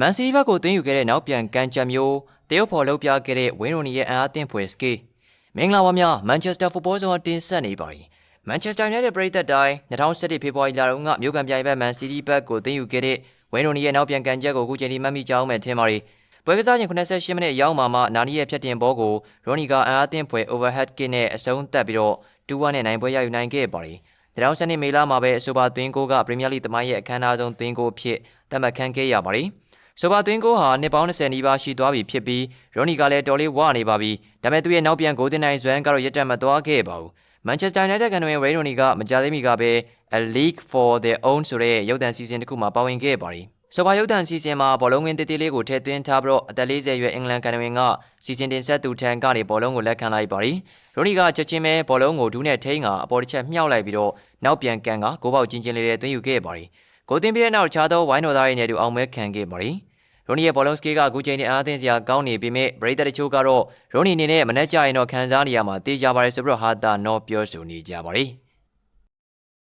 မန်စီးတီးဘက်ကိုသွင်းယူခဲ့တဲ့နောက်ပြန်ကန်ချက်မျိုးတရုတ်ဖော်လုပ်ပြခဲ့တဲ့ဝင်းရိုနီရဲ့အန်အားသင့်ဖွယ်စကေးမင်္ဂလာပါများမန်ချက်စတာဖူဘောဇုံတင်ဆက်နေပါပြီမန်ချက်စတာယူနိုက်တက်ပရိသတ်တိုင်း2017ဖေဖော်ဝါရီလတုန်းကမြို့ကန်ပြိုင်ဘက်မန်စီးတီးဘက်ကိုသွင်းယူခဲ့တဲ့ဝင်းရိုနီရဲ့နောက်ပြန်ကန်ချက်ကိုအခုချိန်ထိမှတ်မိကြအောင်မဲ့ထင်ပါရီပွဲကစားချိန်88မိနစ်ရောက်မှာမှနာနီရဲ့ဖြတ်တင်ဘောကိုရိုနီကအန်အားသင့်ဖွယ် overhead kick နဲ့အဆုံးသတ်ပြီးတော့2-1နဲ့နိုင်ပွဲရယူနိုင်ခဲ့ပါရီ2012မေလမှာပဲအဆိုပါသွင်းကိုကပရီးမီးယားလိသမိုင်းရဲ့အခမ်းအနားဆုံးသွင်းကိုဖြစ်သတ်မှတ်ခံခဲ့ရပါတယ်။ ဆိုပါသွင်းကိုဟာနှစ်ပေါင်း20နီးပါးရှိသွားပြီဖြစ်ပြီးရိုနီကလည်းတော်လေးဝနေပါပြီ။ဒါပေမဲ့သူ့ရဲ့နောက်ပြန်ဂိုးတင်နိုင်စွမ်းကတော့ရက်တက်မသွားခဲ့ပါဘူး။ Manchester United ကန်တွင်ရေရိုနီကမကြသေးမီကပဲ A League for their own ဆိုတဲ့ရုပ်သံစီစဉ်တစ်ခုမှာပါဝင်ခဲ့ပါတယ်။ဆိုပါရုပ်သံစီစဉ်မှာဘောလုံးငင်းတေးသေးလေးကိုထည့်သွင်းထားပြီးတော့အသက်40ရွယ်အင်္ဂလန်ကန်တွင်ကစီစဉ်တင်ဆက်သူထံကနေဘောလုံးကိုလက်ခံလိုက်ပါတယ်။ရိုနီကချက်ချင်းပဲဘောလုံးကိုဒူးနဲ့ထိန်းကအပေါ်တစ်ချက်မြှောက်လိုက်ပြီးတော့နောက်ပြန်ကန်ကဂိုးပေါက်ချင်းချင်းလေးတွေသွင်းယူခဲ့ပါတယ်။ဂိုးတင်ပြီးတဲ့နောက်ခြားသောဝိုင်းတော်သားရဲ့နေတူအောင်မဲခံခဲ့ပါတယ်။ ရိုနီရဲ့ဘောလုံးစကေးကအခုချိန်နဲ့အားသင်းစရာကောင်းနေပေမဲ့ဗရိတ်တချို့ကတော့ရိုနီအနေနဲ့မနှက်ကြရင်တော့ခံစားနေရမှာတေးကြပါတယ်ဆိုပြီးတော့ဟာတာနော်ပြောဆိုနေကြပါတယ်။